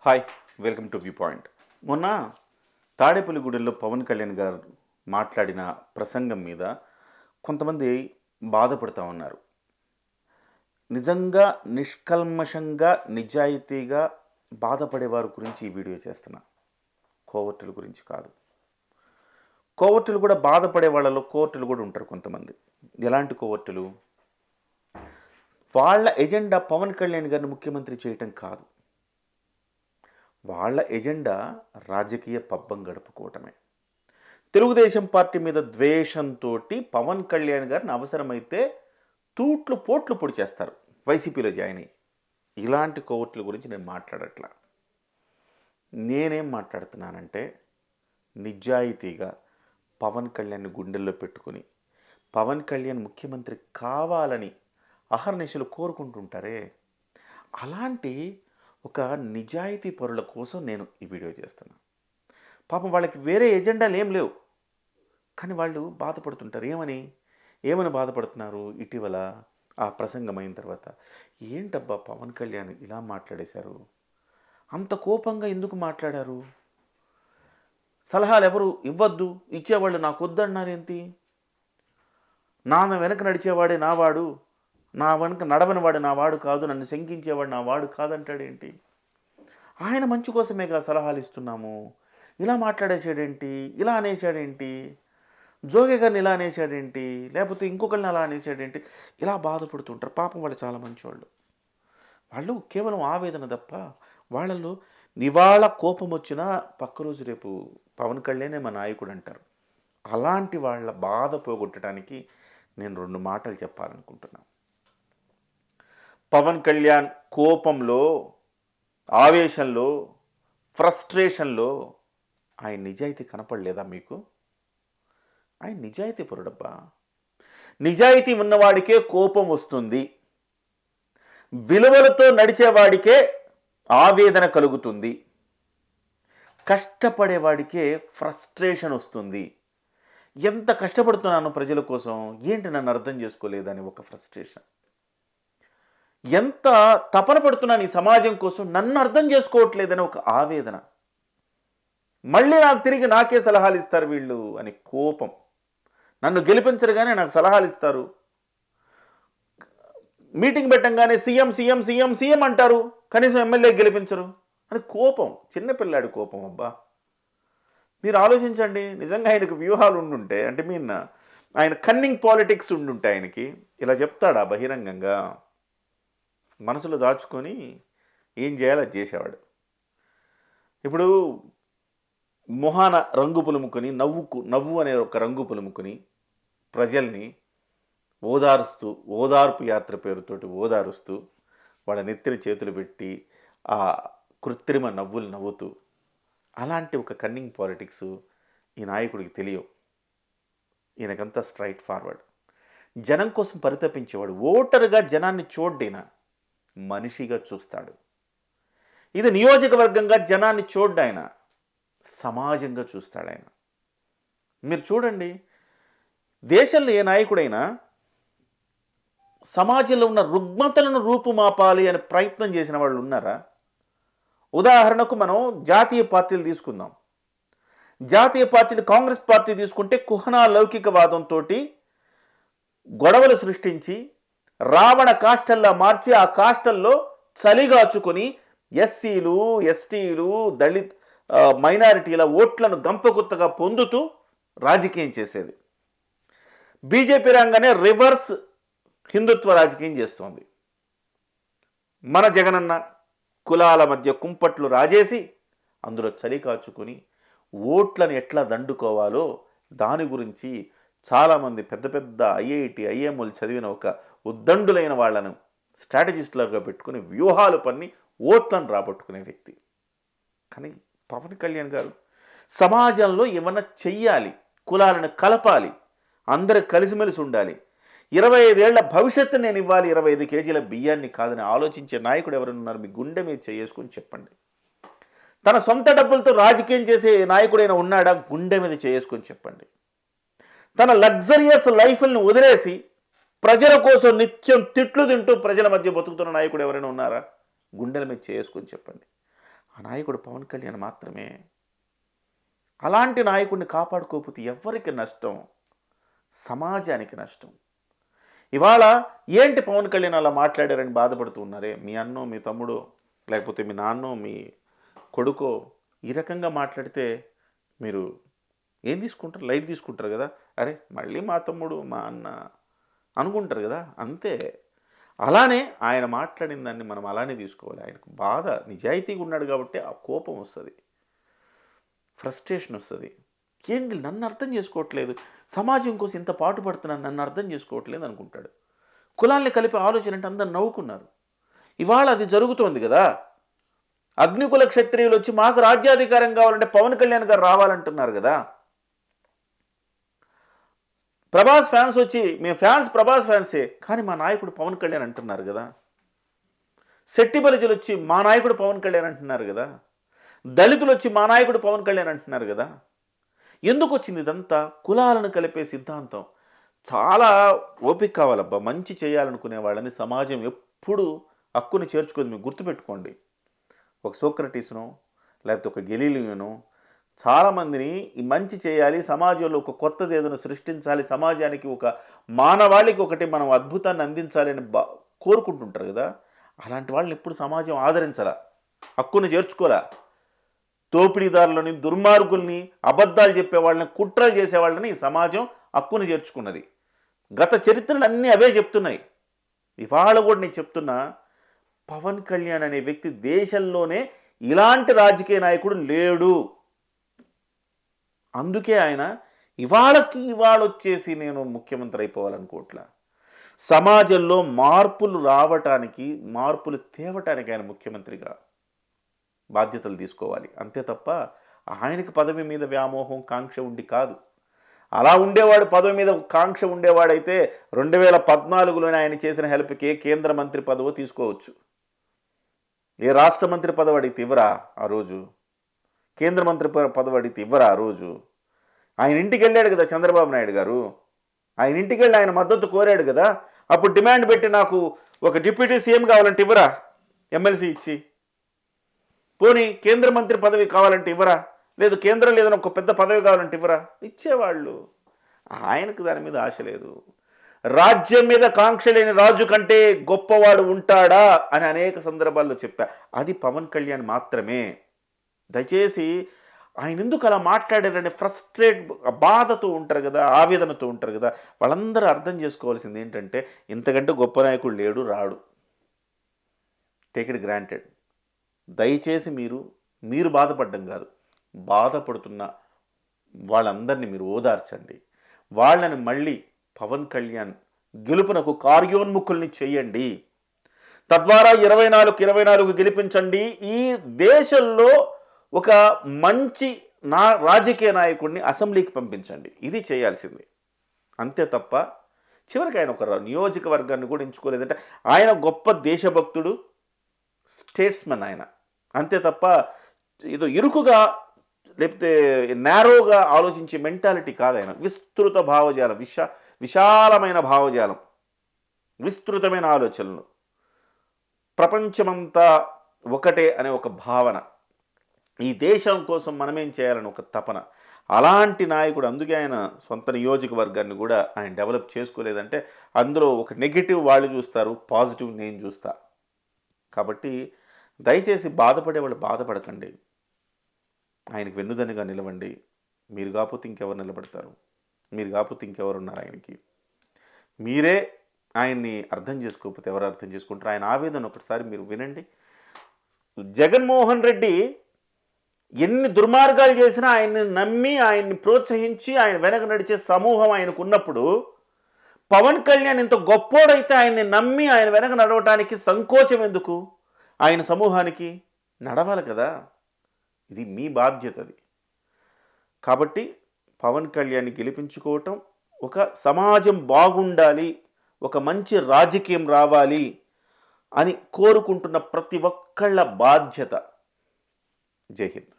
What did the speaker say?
Hi welcome to view point మొన్న తాడేపల్లిగూడెల్లో పవన్ కళ్యాణ్ గారు మాట్లాడిన ప్రసంగం మీద కొంతమంది బాధపడుతూ ఉన్నారు. నిజంగా నిష్కల్మషంగా నిజాయితీగా బాధపడేవారు గురించి ఈ వీడియో చేస్తున్నా. కోవర్టుల గురించి కాదు. కోవర్టులు కూడా బాధపడే వాళ్ళలో కోవర్టులు కూడా ఉంటారు కొంతమంది. ఎలాంటి కోవర్టులు? వాళ్ళ ఎజెండా పవన్ కళ్యాణ్ గారిని ముఖ్యమంత్రి చేయటం కాదు. వాళ్ళ ఎజెండా రాజకీయ పబ్బం గడుపుకోవటమే. తెలుగుదేశం పార్టీ మీద ద్వేషంతో పవన్ కళ్యాణ్ గారిని అవసరమైతే తూట్లు పోట్లు పొడి చేస్తారు వైసీపీలో జాయిన్ అయ్యి. ఇలాంటి కోవట్ల గురించి నేను మాట్లాడట్లా. నేనేం మాట్లాడుతున్నానంటే నిజాయితీగా పవన్ కళ్యాణ్ గుండెల్లో పెట్టుకుని పవన్ కళ్యాణ్ ముఖ్యమంత్రి కావాలని అహర్నిశలు కోరుకుంటుంటారే? అలాంటి ఒక నిజాయితీ పరుల కోసం నేను ఈ వీడియో చేస్తున్నాను పాపం వాళ్ళకి వేరే ఎజెండాలు ఏం లేవు. కానీ వాళ్ళు బాధపడుతుంటారు. ఏమని? ఏమని బాధపడుతున్నారు? ఇటీవల ఆ ప్రసంగం అయిన తర్వాత ఏంటబ్బా పవన్ కళ్యాణ్ ఇలా మాట్లాడేశారు? అంత కోపంగా ఎందుకు మాట్లాడారు? సలహాలు ఎవరు ఇవ్వద్దు. ఇచ్చేవాళ్ళు నాకు వద్దన్నారేంటి నాన్న వెనక నడిచేవాడే నావాడు. నా వెనక నడవనివాడు నా వాడు కాదు నన్ను శంకించేవాడు నా వాడు కాదంటాడేంటి ఆయన మంచి కోసమేగా సలహాలు ఇస్తున్నాము. ఇలా మాట్లాడేసాడేంటి ఇలా అనేసాడేంటి జోగి గారిని ఇలా అనేసాడేంటి లేకపోతే ఇంకొకరిని అలా అనేసాడేంటి ఇలా బాధపడుతుంటారు. పాపం వాళ్ళు చాలా మంచివాళ్ళు వాళ్ళు కేవలం ఆవేదన తప్ప వాళ్ళలో ఇవాళ కోపం వచ్చినా పక్క రోజు రేపు పవన్ కళ్యాణే మా నాయకుడు అంటారు. అలాంటి వాళ్ళ బాధ పోగొట్టడానికి నేను రెండు మాటలు చెప్పాలనుకుంటున్నాను. పవన్ కళ్యాణ్ కోపంలో ఆవేశంలో ఫ్రస్ట్రేషన్లో ఆయన నిజాయితీ కనపడలేదా మీకు? ఆయన నిజాయితీ పరుడబ్బా. నిజాయితీ ఉన్నవాడికే కోపం వస్తుంది. విలువలతో నడిచేవాడికే ఆవేదన కలుగుతుంది. కష్టపడేవాడికే ఫ్రస్ట్రేషన్ వస్తుంది. ఎంత కష్టపడుతున్నాను ప్రజల కోసం? ఏంటి నన్ను అర్థం చేసుకోలేదని ఒక ఫ్రస్ట్రేషన్? ఎంత తపన పడుతున్నాను ఈ సమాజం కోసం నన్ను అర్థం చేసుకోవట్లేదని ఒక ఆవేదన. మళ్ళీ నాకు తిరిగి నాకే సలహాలు ఇస్తారు వీళ్ళు అని కోపం. నన్ను గెలిపించరుగానే నాకు సలహాలు ఇస్తారు. మీటింగ్ పెట్టంగానే సీఎం సీఎం సీఎం సీఎం అంటారు. కనీసం ఎమ్మెల్యే గెలిపించరు అని కోపం. చిన్నపిల్లాడి కోపం అబ్బా. మీరు ఆలోచించండి నిజంగా ఆయనకు వ్యూహాలు ఉండుంటే అంటే మీన్ ఆయన కన్నింగ్ పాలిటిక్స్ ఉండుంటే ఆయనకి. ఇలా చెప్తాడా బహిరంగంగా? మనసులో దాచుకొని ఏం చేయాలో అది చేసేవాడు. ఇప్పుడు మొహాన రంగు పులుముకొని నవ్వుకు నవ్వు అనే ఒక రంగు పులుముకొని ప్రజల్ని ఓదారుస్తూ ఓదార్పు యాత్ర పేరుతోటి ఓదారుస్తూ వాళ్ళ నెత్తిన చేతులు పెట్టి ఆ కృత్రిమ నవ్వులు నవ్వుతూ అలాంటి ఒక కన్నింగ్ పాలిటిక్స్ ఈ నాయకుడికి తెలియవు. ఈయనకంతా స్ట్రైట్ ఫార్వర్డ్. జనం కోసం పరితపించేవాడు. ఓటరుగా జనాన్ని చూడ్డైనా మనిషిగా చూస్తాడు. ఇది నియోజకవర్గంగా జనాన్ని చూడ్డు ఆయన సమాజంగా చూస్తాడు ఆయన మీరు చూడండి దేశంలో ఏ నాయకుడైనా సమాజంలో ఉన్న రుగ్మతలను రూపుమాపాలి అని ప్రయత్నం చేసిన వాళ్ళు ఉన్నారా? ఉదాహరణకు మనం జాతీయ పార్టీలు తీసుకుందాం. జాతీయ పార్టీలు కాంగ్రెస్ పార్టీ తీసుకుంటే కుహనా లౌకికవాదంతో గొడవలు సృష్టించి రావణ కాస్టల్లా మార్చి ఆ కాస్టల్లో చలిగాచుకొని ఎస్సీలు ఎస్టీలు దళిత్ మైనారిటీల ఓట్లను గంపగుత్తగా పొందుతూ రాజకీయం చేసేది. బీజేపీ రంగానే రివర్స్ హిందుత్వ రాజకీయం చేస్తోంది. మన జగనన్న కులాల మధ్య కుంపట్లు రాజేసి అందులో చలి కాచుకుని ఓట్లను ఎట్లా దండుకోవాలో దాని గురించి చాలామంది పెద్ద పెద్ద ఐఐటి ఐఎంఓలు చదివిన ఒక ఉద్దండులైన వాళ్ళను స్ట్రాటజిస్టులుగా పెట్టుకుని వ్యూహాలు పన్ని ఓట్లను రాబట్టుకునే వ్యక్తి. కానీ పవన్ కళ్యాణ్ గారు సమాజంలో ఏమన్నా చెయ్యాలి కులాలను కలపాలి అందరూ కలిసిమెలిసి ఉండాలి ఇరవై ఐదేళ్ళ భవిష్యత్తు నేను ఇవ్వాలి ఇరవై ఐదు కేజీల బియ్యాన్ని కాదని ఆలోచించే నాయకుడు ఎవరైనా ఉన్నారు మీ గుండె మీద చేసుకుని చెప్పండి. తన సొంత డబ్బులతో రాజకీయం చేసే నాయకుడైనా ఉన్నాడా? గుండె మీద చేసుకొని చెప్పండి. తన లగ్జరియస్ లైఫ్ని వదిలేసి ప్రజల కోసం నిత్యం తిట్లు తింటూ ప్రజల మధ్య బతుకుతున్న నాయకుడు ఎవరైనా ఉన్నారా? గుండెల మీద చేసుకొని చెప్పండి. ఆ నాయకుడు పవన్ కళ్యాణ్ మాత్రమే. అలాంటి నాయకుడిని కాపాడుకోకపోతే ఎవరికి నష్టం? సమాజానికి నష్టం. ఇవాళ ఏంటి పవన్ కళ్యాణ్ అలా మాట్లాడారని బాధపడుతూ ఉన్నారే? మీ అన్నో మీ తమ్ముడో లేకపోతే మీ నాన్నో మీ కొడుకో ఈ రకంగా మాట్లాడితే మీరు ఏం తీసుకుంటారు? లైట్ తీసుకుంటారు కదా. అరే మళ్ళీ మా తమ్ముడు మా అన్న అనుకుంటారు కదా అంతే. అలానే ఆయన మాట్లాడిన దాన్ని మనం అలానే తీసుకోవాలి. ఆయనకు బాధ నిజాయితీగా ఉన్నాడు కాబట్టి ఆ కోపం వస్తుంది. ఫ్రస్ట్రేషన్ వస్తుంది. ఏంటి నన్ను అర్థం చేసుకోవట్లేదు? సమాజం కోసం ఇంత పాటు పడుతున్నాను నన్ను అర్థం చేసుకోవట్లేదు అనుకుంటాడు. కులాల్ని కలిపి ఆలోచన అంటే అందరు నవ్వుకున్నారు. ఇవాళ అది జరుగుతోంది కదా. అగ్నికుల క్షత్రియులు వచ్చి మాకు రాజ్యాధికారం కావాలంటే పవన్ కళ్యాణ్ గారు రావాలంటున్నారు కదా. ప్రభాస్ ఫ్యాన్స్ వచ్చి మేము ఫ్యాన్స్ ప్రభాస్ ఫ్యాన్సే కానీ మా నాయకుడు పవన్ కళ్యాణ్ అంటున్నారు కదా. శెట్టి బలిజలు వచ్చి మా నాయకుడు పవన్ కళ్యాణ్ అంటున్నారు కదా. దళితులు వచ్చి మా నాయకుడు పవన్ కళ్యాణ్ అంటున్నారు కదా. ఎందుకు వచ్చింది ఇదంతా? కులాలను కలిపే సిద్ధాంతం. చాలా ఓపిక కావాలబ్బా మంచి చేయాలనుకునే వాళ్ళని సమాజం ఎప్పుడు హక్కుని చేర్చుకోదు. మీరు గుర్తుపెట్టుకోండి. ఒక సోక్రటీస్ను లేకపోతే ఒక గెలీలియోను చాలామందిని ఈ మంచి చేయాలి సమాజంలో ఒక కొత్తది ఏదైనా సృష్టించాలి సమాజానికి ఒక మానవాళికి ఒకటి మనం అద్భుతాన్ని అందించాలి అని బా కోరుకుంటుంటారు కదా. అలాంటి వాళ్ళని ఎప్పుడు సమాజం ఆదరించాలా? హక్కును చేర్చుకోరా దోపిడీదారులని దుర్మార్గుల్ని అబద్ధాలు చెప్పే వాళ్ళని కుట్రలు చేసే వాళ్ళని ఈ సమాజం హక్కును చేర్చుకున్నది. గత చరిత్రలు అన్నీ అవే చెప్తున్నాయి. ఇవాళ కూడా నేను చెప్తున్నా పవన్ కళ్యాణ్ అనే వ్యక్తి దేశంలోనే ఇలాంటి రాజకీయ నాయకుడు లేడు. అందుకే ఆయన ఇవాళకి ఇవాళ వచ్చేసి నేను ముఖ్యమంత్రి అయిపోవాలనుకోవట్లా సమాజంలో మార్పులు రావటానికి మార్పులు తేవటానికి ఆయన ముఖ్యమంత్రిగా బాధ్యతలు తీసుకోవాలి. అంతే తప్ప ఆయనకి పదవి మీద వ్యామోహం కాంక్ష ఉండి కాదు. అలా ఉండేవాడు పదవి మీద కాంక్ష ఉండేవాడైతే రెండు వేల పద్నాలుగులోనే ఆయన చేసిన హెల్ప్కి కేంద్ర మంత్రి పదవి తీసుకోవచ్చు. ఏ రాష్ట్ర మంత్రి పదవి అడిగితే ఇవ్వరా ఆ రోజు? కేంద్ర మంత్రి పదవి అడిగితే ఇవ్వరా ఆ రోజు? ఆయన ఇంటికి వెళ్ళాడు కదా చంద్రబాబు నాయుడు గారు. ఆయన ఇంటికి వెళ్ళి ఆయన మద్దతు కోరాడు కదా. అప్పుడు డిమాండ్ పెట్టి నాకు ఒక డిప్యూటీ సీఎం కావాలంటే ఇవ్వరా? ఎమ్మెల్సీ ఇచ్చి. పోనీ కేంద్ర మంత్రి పదవి కావాలంటే ఇవ్వరా? లేదు కేంద్రంలో ఏదైనా ఒక పెద్ద పదవి కావాలంటే ఇవ్వరా? ఇచ్చేవాళ్ళు. ఆయనకు దాని మీద ఆశ లేదు. రాజ్యం మీద కాంక్ష లేని రాజు కంటే గొప్పవాడు ఉంటాడా? అని అనేక సందర్భాల్లో చెప్పా. అది పవన్ కళ్యాణ్ మాత్రమే. దయచేసి ఆయన ఎందుకు అలా మాట్లాడారని ఫ్రస్ట్రేట్ బాధతో ఉంటారు కదా ఆవేదనతో ఉంటారు కదా వాళ్ళందరూ అర్థం చేసుకోవాల్సింది ఏంటంటే ఇంతకంటే గొప్ప నాయకుడు లేడు రాడు. టేక్ ఇట్ గ్రాంటెడ్ దయచేసి మీరు మీరు బాధపడడం కాదు. బాధపడుతున్న వాళ్ళందరినీ మీరు ఓదార్చండి. వాళ్ళని మళ్ళీ పవన్ కళ్యాణ్ గెలుపునకు కార్యోన్ముఖుల్ని చేయండి. తద్వారా ఇరవై నాలుగు ఇరవై నాలుగు గెలిపించండి. ఈ దేశంలో ఒక మంచి నా రాజకీయ నాయకుడిని అసెంబ్లీకి పంపించండి. ఇది చేయాల్సింది. అంతే తప్ప చివరికి ఆయన ఒక నియోజకవర్గాన్ని కూడా ఎంచుకోలేదంటే ఆయన గొప్ప దేశభక్తుడు స్టేట్స్మెన్ ఆయన. అంతే తప్ప ఏదో ఇరుకుగా లేకపోతే నేరోగా ఆలోచించే మెంటాలిటీ కాదు ఆయన. విస్తృత భావజాలం విశా విశాలమైన భావజాలం విస్తృతమైన ఆలోచనలు. ప్రపంచమంతా ఒకటే అనే ఒక భావన. ఈ దేశం కోసం మనమేం చేయాలని ఒక తపన. అలాంటి నాయకుడు అందుకే ఆయన సొంత నియోజకవర్గాన్ని కూడా ఆయన డెవలప్ చేసుకోలేదంటే అందులో ఒక నెగిటివ్ వాళ్ళు చూస్తారు పాజిటివ్ నేను చూస్తా. కాబట్టి దయచేసి బాధపడే వాళ్ళు బాధపడకండి. ఆయనకి వెన్నుదనిగా నిలవండి. మీరు కాకపోతే ఇంకెవరు నిలబడతారు? మీరు కాకపోతే ఇంకెవరు ఉన్నారు ఆయనకి? మీరే ఆయన్ని అర్థం చేసుకోకపోతే ఎవరు అర్థం చేసుకుంటారు? ఆయన ఆవేదన ఒకసారి మీరు వినండి. జగన్మోహన్ రెడ్డి ఎన్ని దుర్మార్గాలు చేసినా ఆయన్ని నమ్మి ఆయన్ని ప్రోత్సహించి ఆయన వెనక నడిచే సమూహం ఆయనకు ఉన్నప్పుడు పవన్ కళ్యాణ్ ఇంత గొప్పోడైతే ఆయన్ని నమ్మి ఆయన వెనక నడవటానికి సంకోచం ఎందుకు? ఆయన సమూహానికి నడవాలి కదా. ఇది మీ బాధ్యత అది. కాబట్టి పవన్ కళ్యాణ్ని గెలిపించుకోవటం ఒక సమాజం బాగుండాలి ఒక మంచి రాజకీయం రావాలి అని కోరుకుంటున్న ప్రతి ఒక్కళ్ళ బాధ్యత. జై హింద్.